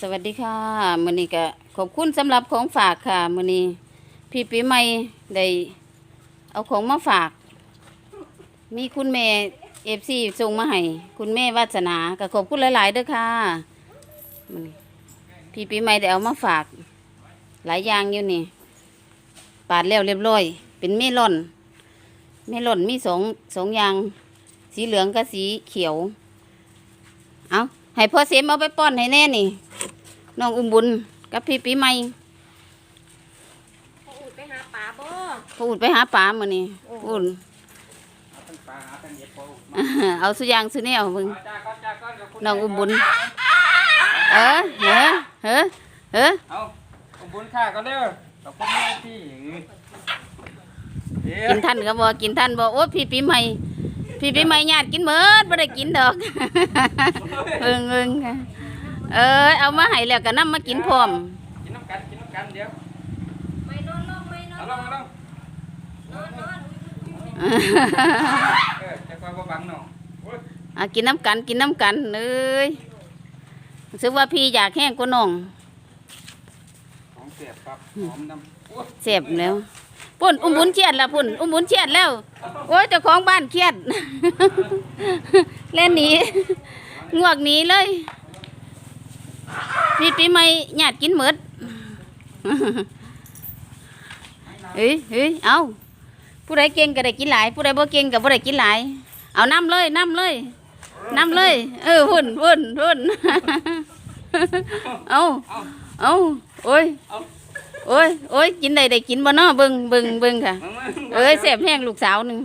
สวัสดีค่ะมือนี้ก็ขอบคุณสำหรับของฝากค่ะมือนี้พี่ปีใหม่ได้เอาของมาฝาก มีคุณแม่ FC ส่งมาให้คุณแม่วาสนาก็ขอบคุณหลาย ๆเด้อค่ะมือนี้พี่ปีใหม่ได้เอามาฝาก หลายอย่างอยู่นี่ปาดแล้วเรียบร้อย เป็นเมลอน เมลอนมีสองสองอย่าง สีเหลืองกับสีเขียว เอา ให้พ่อเสียมเอาไปป้อนให้แน่นี่น้องอุ้มบุญกับพี่ปีใหม่เขาอุดไปหาปลาบ่พูดไปหาปลามื้อนี้พูดเอาทั้งปลาหาทั้งเห็ดพอเอาสุอยางสุแนวมึงเอาจ้าก้อนจ้าก้อนกับคุณน้องอุ้มบุญเออเฮ้อเฮ้อเฮ้อเอาอุ้มบุญค่าก็เด้อกับคุณแม่ที่เดี๋ยวกินท่านก็บ่กินท่านบ่โอ้พี่ปีใหม่ พี่ปีใหม่ญาติกินเมิดบ่ได้กินดอกเอิงเอิงค่ะเอ้ยเอามาให้แล้วก็นำมากินพร้อมกินน้ำกันกินน้ำกันเดี๋ยวไม่นอนลงไม่นอเอานลงเอาลงนอนนอนเออจะคอยบ่บังหน่อยโอ้ยอะกินน้ำกันกินน้ำกันเอ้ยรู้สึกว่าพี่อยากแห้งกว่าน้องของเสียบครับหอมน้ำโอ้ยเจ็บแล้วุ่นอุ้มบุญเครียดละปุ่นอุ้มบุญเครียดแล้ว โอ้ยเจ้าของบ้านเครียด เล่นหนีงวกหนีเลยพี่ปีใหม่ญาติกินหมดเฮ้ยเฮ้ยเอาผู้ใดเก่งก็ได้กินหลาย ผู้ใดบ่เก่งก็บ่ได้กินหลาย เอาน้ำเลยน้ำเลยน้ำเลย เออหุ่นหุ่นหุ่นเอาเอาโอ้ย โอ้ยโอ้ยกินได้ได้กินบ่เนาะเบิ่งเบิ่งเบิ่งค่ะมามาเอ้ยแซ่บแห้งลูกสาวหนึง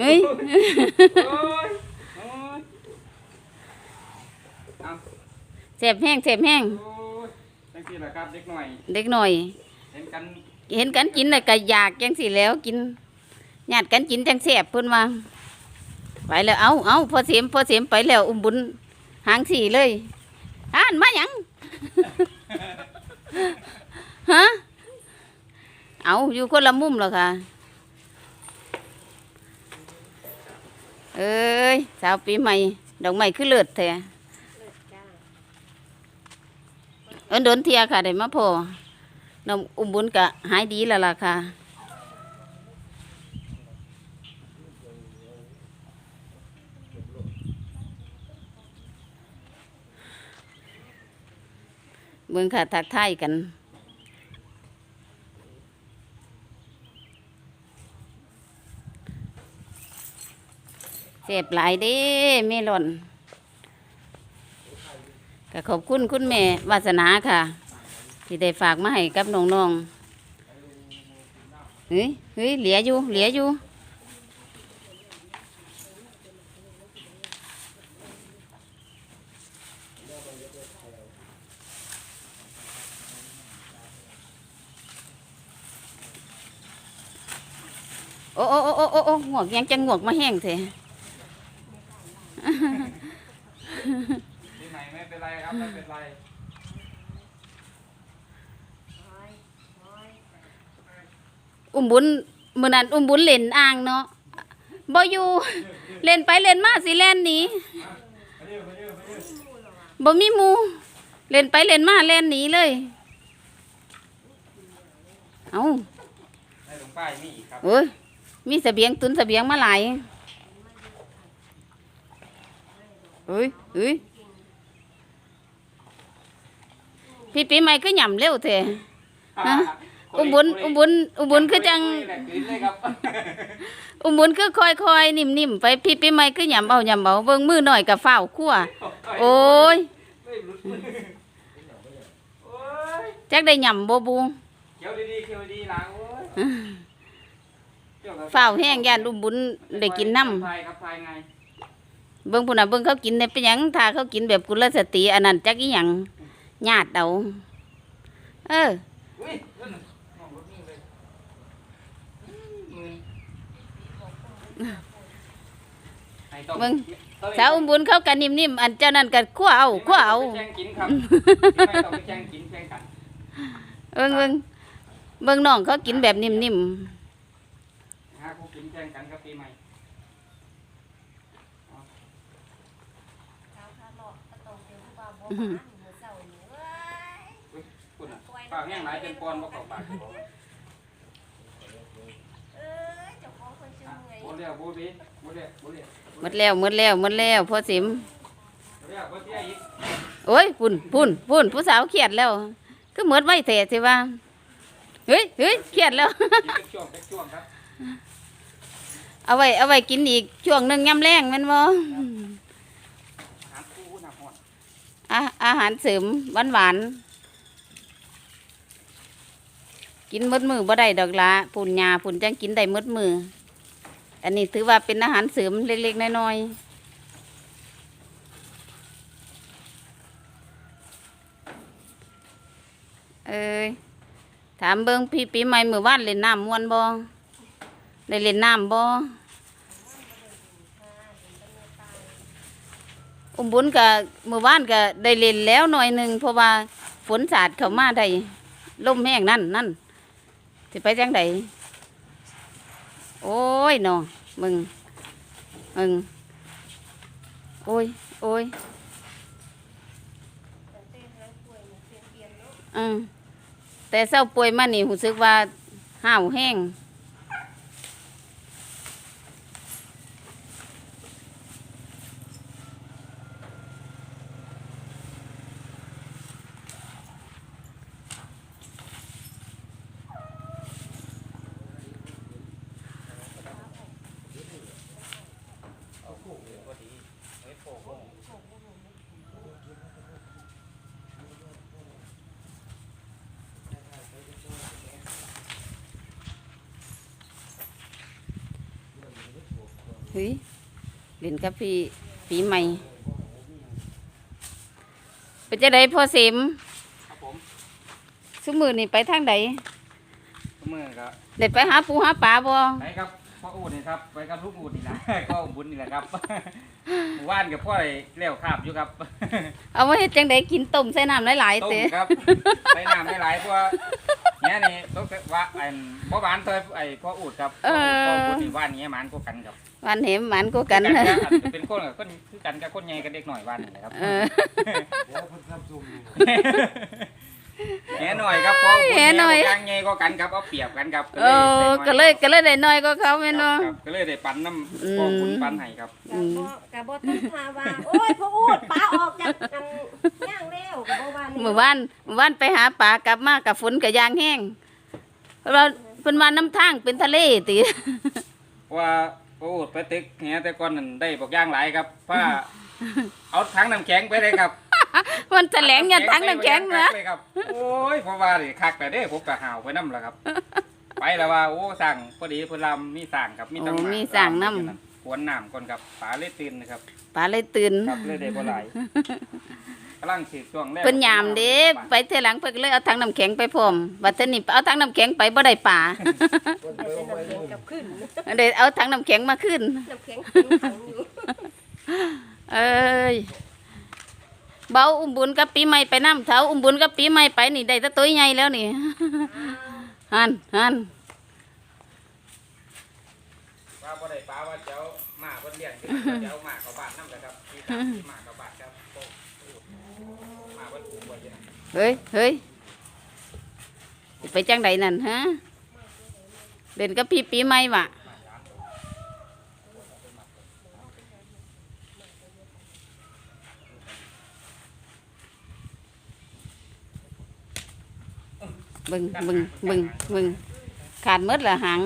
เอ้ยโอ้ยโอ้ยเอาแซ่บแห้งแซ่บแห้งโอ้ยจังซี่แหละครับเด็กหน่อยเด็กหน่อย เห็นกันเห็นกันกินแล้วก็อยากจังสิแล้วกินญาติกันกินจังแซ่บเพิ่นว่าไปแล้วเอาเอาพอเสียมพอเสียมไปแล้วอุ้มบุญหางสี่เลยอ่านมาหยัง ฮะ เอาอยู่คนละมุมแล้วค่ะเอ้ย สาวปีใหม่ ดอกไม้คือเลิศแท้เอินโดนเทียค่ะได้มาพอน้องอุ้มบุญกะหายดีแล้วล่ะค่ะเบิ่งค่ะทักทายกัน จ็บหลายเด้เมลอนก็ขอบคุณคุณแม่วาสนาค่ะ ที่ได้ฝากมาให้กับน้องๆเฮ้ยเฮ้ยเหลียอยู่เหลียอยู่โอ้โอ้โอ้โอ้โอ้โอ้หงวกยังจะหงวกมาแห้งเถอะ ที่ไหนไม่เป็นไรครับไม่เป็นไร อุ้มบุญมื้อนั้นอุ้มบุญเล่นอ่างเนาะบ่อยู่เล่นไปเล่นมาสิเล่นหนี้บ่มีหมูเล่นไปเล่นมาเล่นหนีเลย เอ้าในหลงป้ายมีอีกครับเอ้ยมีเสบียงตุนเสบียงมาหลายเอ้ยเอ้ยพี่ปีใหม่ก็หย่ำเร็วเถอะฮะ อุ้มบุญอุ้มบุญอุ้มบุญคือจังเลยครับอุ้มบุญคือคอยคอยๆนิ่มๆไปพี่ปีใหม่คือหยำเอาหยำเอาเบิ่งมือหน่อยกับฝ้าวคั่วโอ้ยไม่หลุดมือโอ้ยจักได้หยำบ่บูเคี้ยวดีๆเคี้ยวดีๆหลังโอ้ยเกี่ยวกับฝ้าวแห้งย่านอุ้มบุญได้กินน้พายครับพายไงเบิ่งพุ่นน่ะเบิ่งเขากินเนี่ยเป็นหยังถ้าเขากินแบบกุลสตรีอันนั้นจักอีหยังญาติเอาเออ อุ้ยเพิ่นน้องรถนี่เลยมือให้ต้อง เบิ่งสาวอุ้มบุญเขากันนิ่มๆอันเจ้านั้นก็คั่วเอาคั่วเอาไปแข่งกินครับไม่ต้องไปแข่งกินแข่งกันเบิ่งเบิ่งเบิ่งน้องเขากินแบบนิ่มหาผู้กินแข่งกันครับปีใหม่ข้าวข้าวหลอกก็ต้องเป็นผู้บ่าวบ่หวานมื้อเช้านี่เว้ยอุ้ยคุณอะปากแห้งหลายเป็นปอนบ่เข้าปาก เอ้ยเจ้าของคน ชื่อเมื่อยบ่เรียกบ่ดีบ่เรียกบ่เรียกๆหมดแล้วหมดแล้วหมดแล้วพ่อสิมบ่เรียกบ่เสียอีกโอ้ยพุ่นพุ่นพุ่นผู้สาวเครียดแล้วคือหมดไว้แต่สิว่าเฮ้ยเฮ้ยเครียดแล้ว กินเป็นช่วงเป็นช่วงครับเอาไว้เอาไว้กินอีกช่วงหนึงย่ำแรงแม่นบ่หาคู่หน้าฮ้อนอาอาหารเสริมหวานหวานๆกินหมดมือบ่ได้ดอกละปุ่นยาปุ่นจังกินได้หมดมือ อันนี้ถือว่าเป็นอาหารเสริมเล็ก ๆ น้อยๆเอ้ยถามเบิ่งพี่ปีใหม่มือว่านเล่นน้ำมวนบ่ได้เล่นน้ำบ่อุ้มบุญกับมือว่านก็ได้เล่นแล้วหน่อยหนึ่งเพราะว่าฝนสาดเข้ามาได้ลมแห้งนั่นนั่นสิไปจังได โอ้ยเนาะมึงมึงโอ้ยโอ้ยอืมแต่เศร้าป่วยมานี่รู้สึกว่าห้าวแห้ง เฮ้ยเล่นกับพี่ปีใหม่เป็นจะไดพ่อเสมครับผมสมือนี่ไปทางใดมื้อก็เด็ดไปหาปูหาปลาบ่ไปครับพ่ออูดนี่ครับไปกับลูกอูดนี่นะก็บุญนี่แหละครับหมู่บ้านกับพ่อไอ้เลี้ยวคาบอยู่ครับ เอามาเฮ็ดจังไดกินต้มใส่น้ำหลายๆต้มเตะครับใส่น้ำหลายๆเพราะว่า เนี่ยนี่ต้องว่าไอ้บ่หวานเท่าไอ้พ่ออูดครับพ่ออูดพ่ออูดนี่หว่านเงี้ยหวานกว่ากันครับวันเหมหมันกูกันคืออาจจะเป็นคนกับคนคือกันกับคนใหญ่กับเด็กหน่อยหว่านนี่แหละครับเออ แหน่หน่อยครับพ่ออูดแหน่หน่อย กลางใหญ่ก็กันครับเอาเปรียบกันครับเออก็เลยก็เลยได้น้อยก็เขาแม่นครับ่บครับก็เลยได้ปันน้ำพ่อบุญปันให้ครับ อืมกะบ่ต้องพาว่าโอ้ยพ่ออูดปลาออกจากอันย่างแล้วก็บ่ว่านี่เมื่อวานเมื่อวานไปหาปลากลับมากับฝนกับยางแห้งเพราะว่าเพิ่นว่าน้ำทางเป็นทะเลติเพราะว่าพ่ออูดไปตึกแหน่แต่ก่อนนั่นได้บอกย่างหลายครับผ้า เอาถังน้ำแข็งไปเลยครับ มันแถลงยันทั้งน้ำแข็งนะเลยครับโอ้ยเพราะว่าดิคักแต่เด้ผมก็ห่าวไปน้ำแล้วครับ ไปแล้วว่าโอ้สั่งพอดีเพนลำมีสั่งครับมีตั้งโอ้หากมีสั่งนำอยู่ขวนน้ำก่อนครับปลาเลยตื่นนะครับปลาเลยตื่นครับเลยได้บ่หลายกำลังสืบช่วงแรกเพิ่นยามเด้ไปเทหลังเพิ่นก็เลยเอาถังน้ำแข็งไปพร้อมบัดเทอนี้เอาถังน้ำแข็งไปบ่ได้ปลาแต่น้ำแข็งกับขึ้นเดี๋ยวเอาถังน้ำแข็งมาขึ้นน้ำแข็งขึ้นขังอยู่เอ้ย เบาอุ้มบุญกับปีใหม่ไปน้ำเท้าอุ้มบุญกับปีใหม่ไปนี่ได้แตะตัวใหญ่แล้วนี่หันหันว่าบ่ได้ปลาว่าเจ้าหมาเพิ่นเลี้ยงขึ้นเจ้าหมาเขาบ้านน้ำเลยครับที่หมาเขาบ้านครับโอ้หมาเพิ่นปลูกไว้อยู่นะเฮ้ยเฮ้ยไปจังใดนั่นฮะเล่นกับพี่ปีใหม่วะ บึงบึงบึงบึงขาดมดละหาง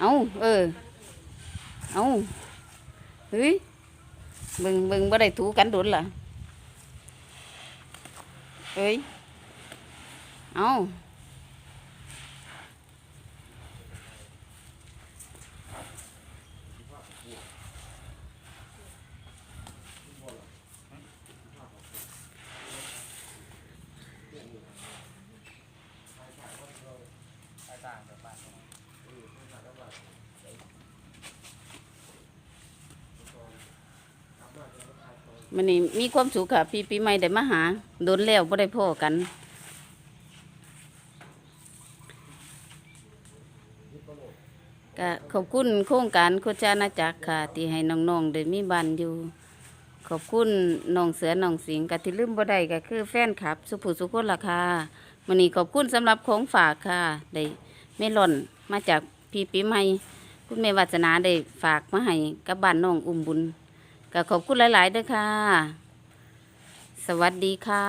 เอาเออเอาเฮ้ยบึงบึงบ่ได้ถูกันดุนละเอ้ยเอา มันนี่มีความสุขค่ะพี่ปีใหม่ได้มาหาโดนแล้วบ่ได้พ่อกัน ก็ขอบคุณโครงการโคจานาจักรค่ะที่ให้น้องๆได้มีบ้านอยู่ ขอบคุณน้องเสือน้องสิงห์กที่ลืมบ่ได้ก็คือแฟนคลับ สุภุสุคนราคามื้อนี้ขอบคุณสำหรับของฝากค่ะได้เมลอนมาจากพี่ปีใหม่คุณแม่วาสนาได้ฝากมาให้กับบ้านน้องอุ้มบุญ ก็ขอบคุณหลาย ๆ ด้วยค่ะ สวัสดีค่ะ